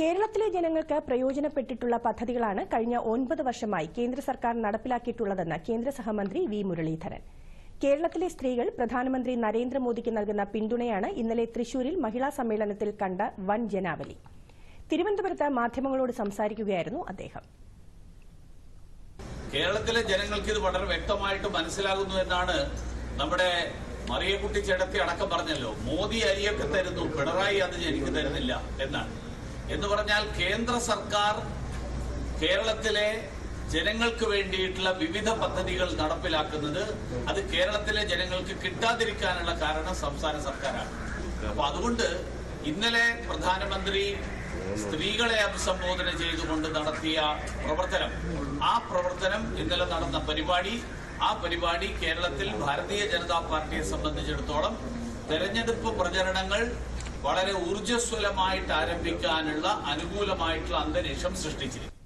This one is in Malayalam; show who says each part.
Speaker 1: കേരളത്തിലെ ജനങ്ങൾക്ക് പ്രയോജനപ്പെട്ടിട്ടുള്ള പദ്ധതികളാണ് കഴിഞ്ഞ ഒൻപത് വർഷമായി കേന്ദ്ര സർക്കാർ നടപ്പിലാക്കിയിട്ടുള്ളതെന്ന് കേന്ദ്ര സഹമന്ത്രി വി മുരളീധരൻ കേരളത്തിലെ സ്ത്രീകൾ പ്രധാനമന്ത്രി നരേന്ദ്രമോദിക്ക് നൽകുന്ന പിന്തുണയാണ് ഇന്നലെ തൃശൂരിൽ മഹിളാ സമ്മേളനത്തിൽ കണ്ട വൻ ജനാവലി തിരുവനന്തപുരത്ത് മാധ്യമങ്ങളോട് സംസാരിക്കുകയായിരുന്നു അദ്ദേഹം
Speaker 2: കേരളത്തിലെ ജനങ്ങൾക്ക് ഇത് വളരെ വ്യക്തമായിട്ട് മനസ്സിലാകുന്നു എന്നാണ് നമ്മുടെ മറിയക്കുട്ടി ചേട്ടത്തി അടക്കം പറഞ്ഞല്ലോ മോദി അരിയൊക്കെ തരുന്നു പിണറായി അത് എനിക്ക് തരുന്നില്ല എന്നാണ് എന്ന് പറഞ്ഞാൽ കേന്ദ്ര സർക്കാർ കേരളത്തിലെ ജനങ്ങൾക്ക് വേണ്ടിയിട്ടുള്ള വിവിധ പദ്ധതികൾ നടപ്പിലാക്കുന്നത് അത് കേരളത്തിലെ ജനങ്ങൾക്ക് കിട്ടാതിരിക്കാനുള്ള കാരണം സംസ്ഥാന സർക്കാരാണ് അപ്പൊ അതുകൊണ്ട് ഇന്നലെ പ്രധാനമന്ത്രി സ്ത്രീകളെ അഭിസംബോധന ചെയ്തുകൊണ്ട് നടത്തിയ പ്രവർത്തനം ആ പ്രവർത്തനം ഇന്നലെ നടന്ന പരിപാടി ആ പരിപാടി കേരളത്തിൽ ഭാരതീയ ജനതാ പാർട്ടിയെ സംബന്ധിച്ചിടത്തോളം തെരഞ്ഞെടുപ്പ് പ്രചരണങ്ങൾ വളരെ ഊർജ്ജസ്വലമായിട്ട് ആരംഭിക്കാനുള്ള അനുകൂലമായിട്ടുള്ള അന്തരീക്ഷം സൃഷ്ടിച്ചിരിക്കുന്നു